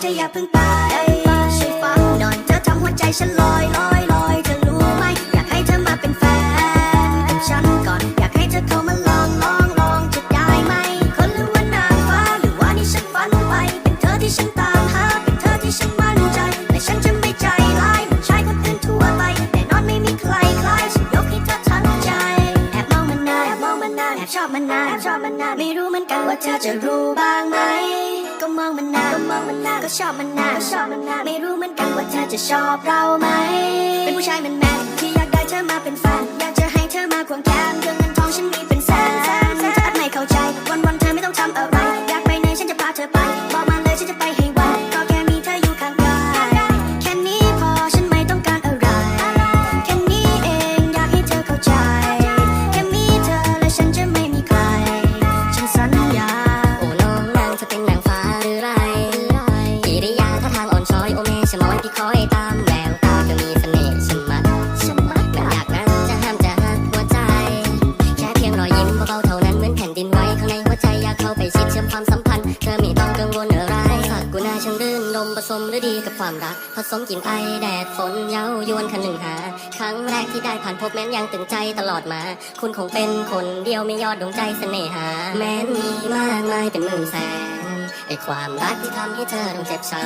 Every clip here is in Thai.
เธออย่าเพิ่งไปช่วยฟังหน่อยเธอทำหัวใจฉันลอยลอยลอยเธอรู้ไหมอยากให้เธอมาเป็นแฟนกับฉันก่อนอยากให้เธอเข้ามาลองลองลองจะได้ไหม คนหรือว่านางฟ้าหรือว่านี่ฉันฝันไป เป็นเธอที่ฉันตามหาเป็นเธอที่ฉันมั่นใจและฉันจะไม่ใจร้ายเหมือนชายคนอื่นทั่วไปแน่นอนไม่มีใครคล้ายฉันยกให้เธอทั้งใจแอบมองมันนานแอบมองมันนานแอบชอบมันนานแอบชอบมันนานไม่รู้เหมือนกันว่าเธอจะรู้บ้างไหม มองมันนาก็ชอบมันนานก็ชอบมันนาไม่รู้เหมือนกันว่าเธอจะชอบเราไหม เป็นผู้ชายแมนแมนที่อยากได้เธอมาเป็นแฟน อยโอเมอยพี่คอยตามแววตาก็มีเสน่ห์ชะมัดฉันมักมันอยากนั้นจะห้ามจะหักหัวใจ แค่เพียงรอยยิ้มเบาๆเท่านั้นเหมือนแผ่นดินไหวข้างในหัวใจอยากเข้าไปชิดเชื่อมความสัมพันธ์เธอไม่ต้องกังวลอะไรฝากกูนาช่างรื่นลมผสมฤดีกับความรัก ผสมกลิ่นไอแดดฝนเย้ายวนคันหนึ่งหา ครั้งแรกที่ได้ผ่านพบแม้นยังตึงใจตลอดมา คุณคงเป็นคนเดียวไม่ยอดดวงใจเสน่หา แม้นมีมากมายเป็นหมื่นแสน ไอความรักที่ทำให้เธอต้องเจ็บช้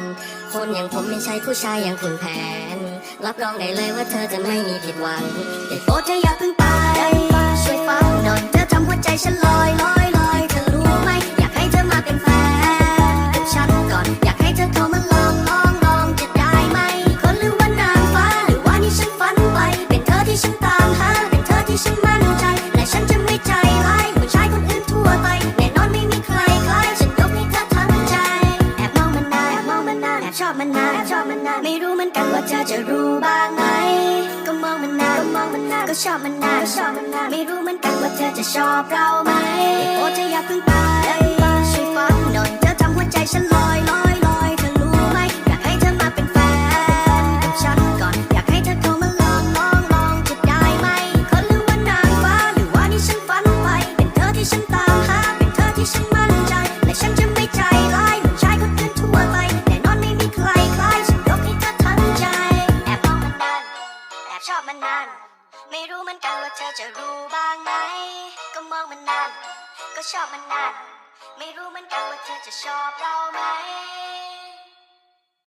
ำคนอย่างผมไม่ใช่ผู้ชายอย่างคุณแผน รับรองได้เลยว่าเธอจะไม่มีผิดหวังได้โปรดเธออย่าเพิ่งไปช่วยฟังหน่อยเธอทำหัวใจฉัน นานไม่รู้เหมือนกันว่าเธอจะรู้บ้างไหมก็มองมันนานก็มองมันนานก็ชอบมันนานก็ชอบมันนานไม่รู้เหมือนกันว่าเธอจะชอบเราไหมโอ้เธออย่าเพิ่งไป มันนาน ไม่รู้เหมือนกันว่าเธอจะรู้บ้างไหม ก็มองมันนาน ก็ชอบมันนาน ไม่รู้เหมือนกันว่าเธอจะชอบเราไหม